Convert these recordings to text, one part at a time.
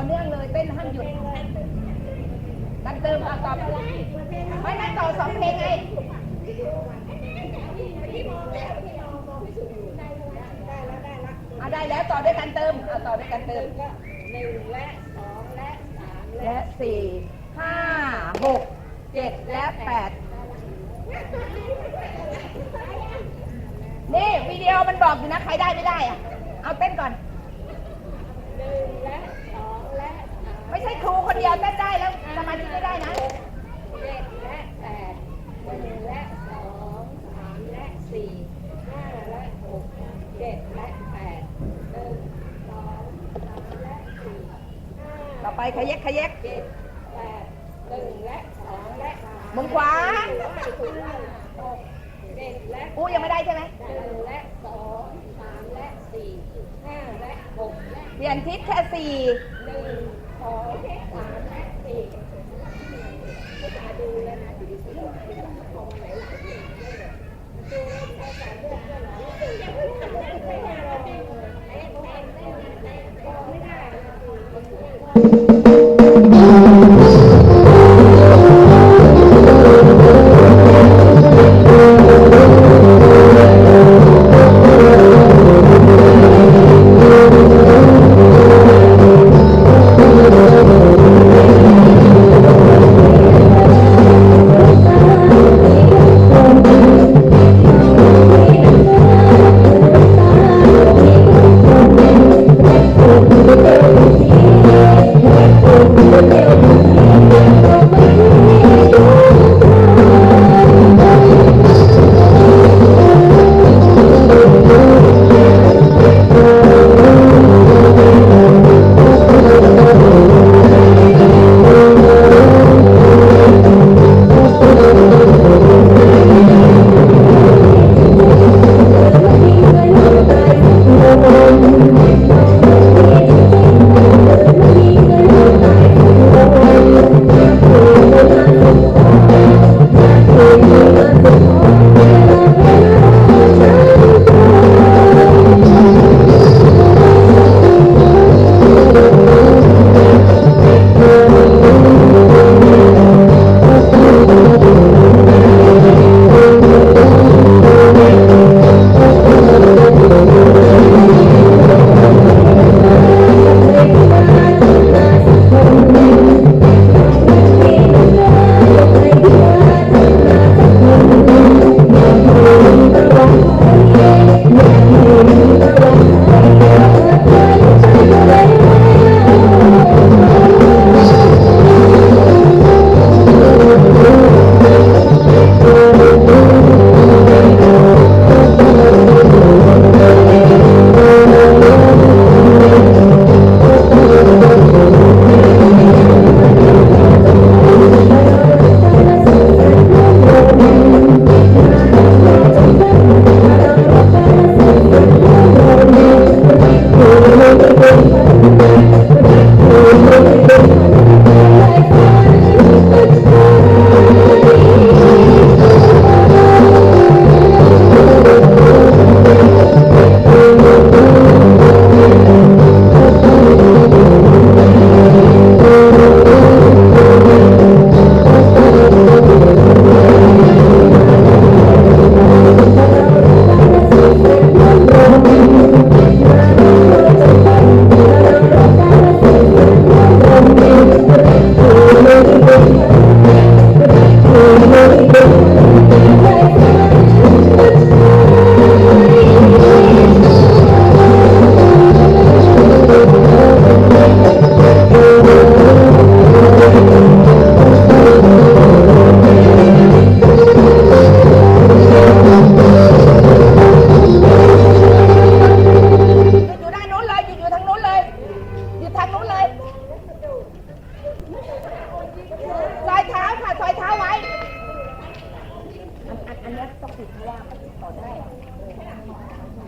่อเนื่องเลยเต้นห้ามหยุดกันเติมต่อต่อไม่ไม่ต่อสองเพลงไงอาได้แล้วต่อด้วยการเติมเอาต่อด้วยการเติมหนึ่งและสองและสามและสี่ห้าหกเจ็ดและแปดนี่วิดีโอมันบอกอยู่นะใครได้ไม่ได้อะเอาเต้นก่อนหนึ่งและ รูคนเดียวเต้นได้แล้วสมาธิไม่ได้นะเจ็ดและแปดหนึ่งและสองสามและสี่ห้าและหกเจ็ดและแปดหนึ่งสองสามและสี่ห้าต่อไปขยักขยักเจ็ดแปดหนึ่งและสองและสามมือขวาหกเจ็ดและอู้ยังไม่ได้ใช่ไหมหนึ่งและสองสามและสี่ห้าและหกเปลี่ยนทิศแค่สี่หนึ่ง สองสามและสี่ภาษาดูแล้ว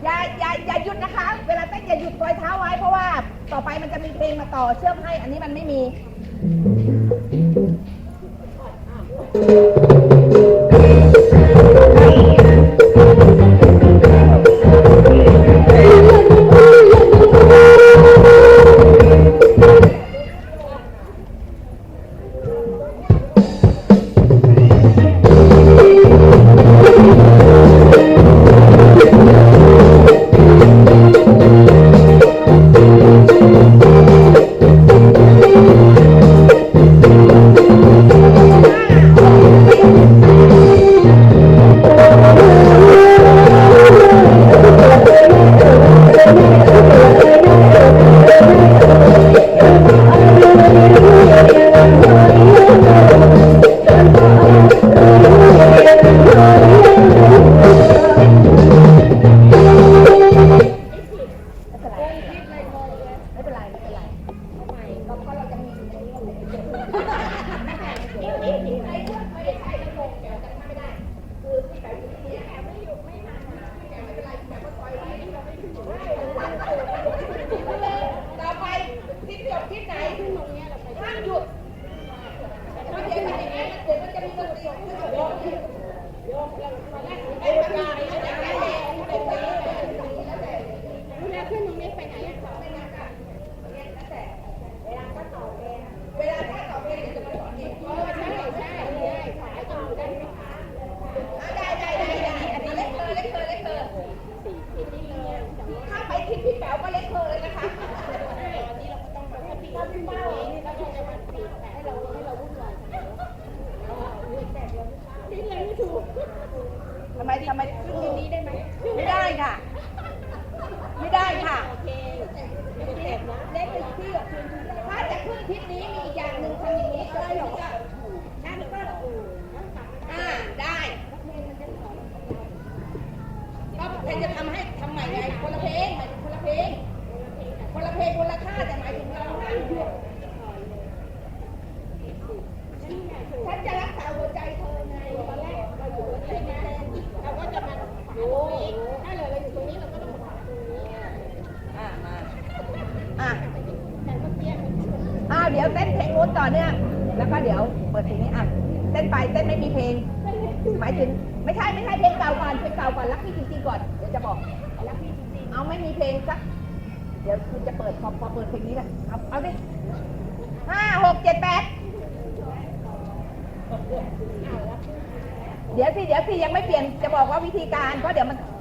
อย่าอย่าอย่าหยุดนะคะ เวลาเต้นอย่าหยุดปล่อยเท้าไว้เพราะว่า ต่อไปมันจะมีเพลงมาต่อเชื่อมให้ อันนี้มันไม่มีาวเดี๋ยวเต้นเพลงนู้นต่อเนี่ย แล้วก็เดี๋ยวเปิดเพลงนี้อะเต้นไปเต้นไม่มีเพลงหมายถึงไม่ใช่ไม่ใช่เพลงเก่าก่อนเพลงเก่าก่อนรักพี่จริงๆก่อนเดี๋ยวจะบอกรักพี่จริงๆเอาไม่มีเพลงสักเดี๋ยวคุณจะเปิดพอพอเปิดเพลงนี้แหละเอาเอาดิห้าหกเจ็ดแปดเดี๋ยวสิเดี๋ยวสิยังไม่เปลี่ยนจะบอกว่าวิธีการเพราะเดี๋ยวมันอัน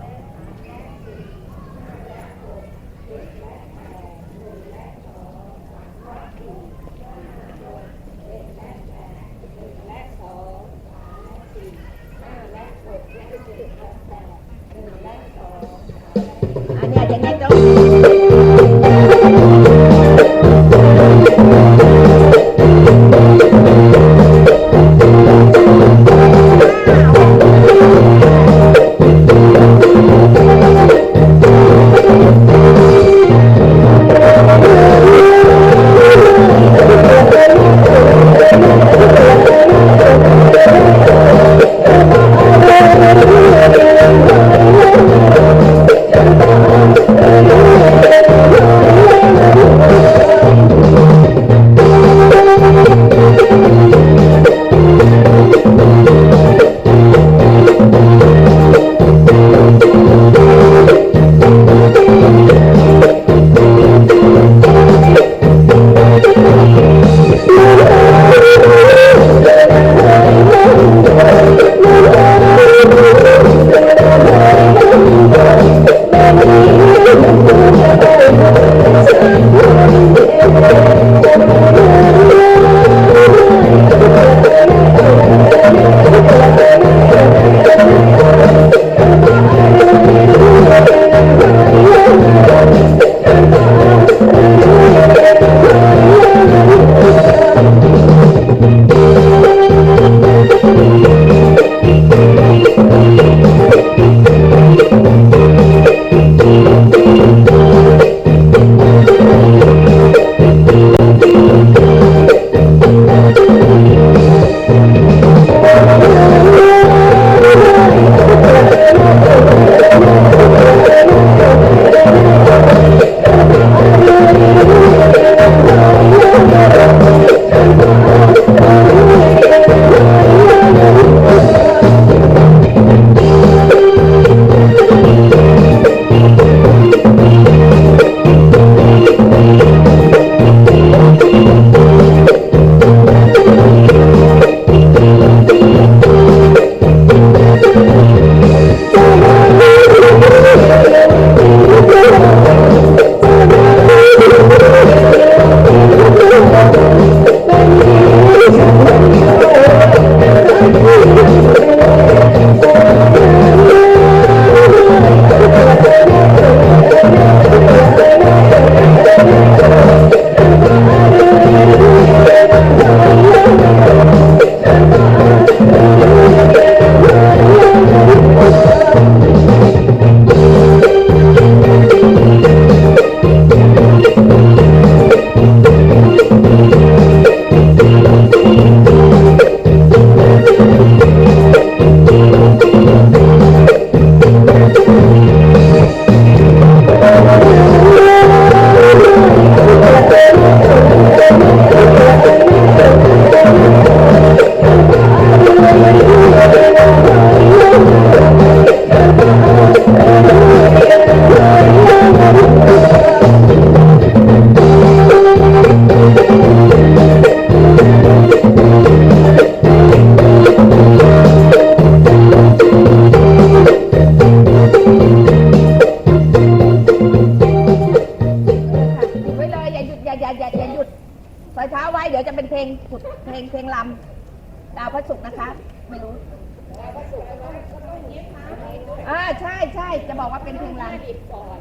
พลงสุดเพลงเพลงลำดาวพระศุกร์นะคะ ไม่รู้อ่าใช่ใช่จะบอกว่าเป็นเพลงรำดิบก่อน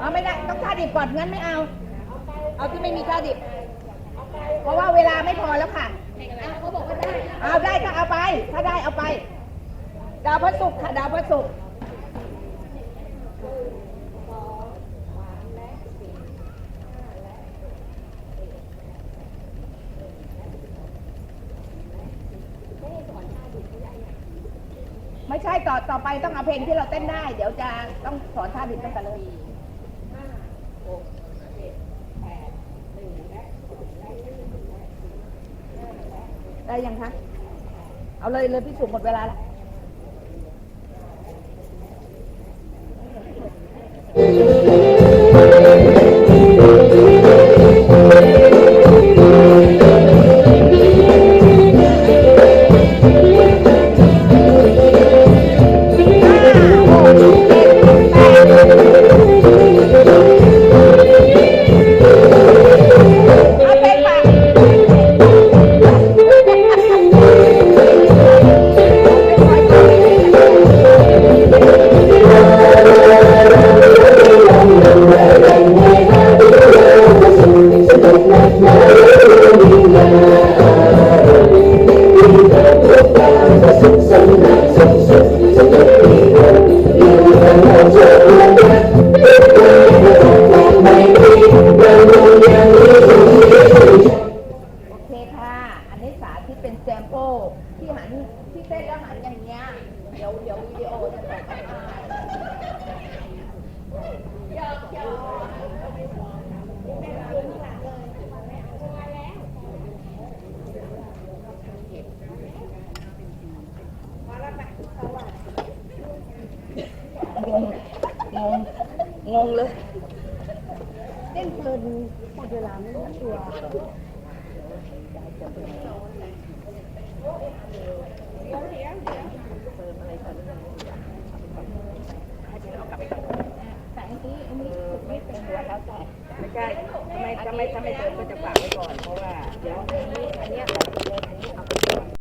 อ๋อไม่ได้ต้องท่าดิบก่อนงั้นไม่เอา เอาที่ไม่มีท่าดิบ เพราะว่าเวลาไม่พอแล้วค่ะเขาบอกว่าได้เอาได้ก็เอาไป ถ้าได้เอาไป ดาวพระศุกร์ค่ะดาวพระศุกร์ ใช่ต่อต่อไปต้องเอาเพลงที่เราเต้นได้ เดี๋ยวจะต้องสอนท่าผิดตั้งแต่เลยได้ยังคะ เอาเลยเลยพี่สุหมดเวลาแล้ว งงเลยเต้นเพลินหมดเวลาไม่รู้ตัวแต่อันนี้อันนี้ไม่เป็นตัวแล้วแต่ไม่ใช่ทำไมทำไมทำไมเติมก็จะฝากไว้ก่อนเพราะว่าเดี๋ยว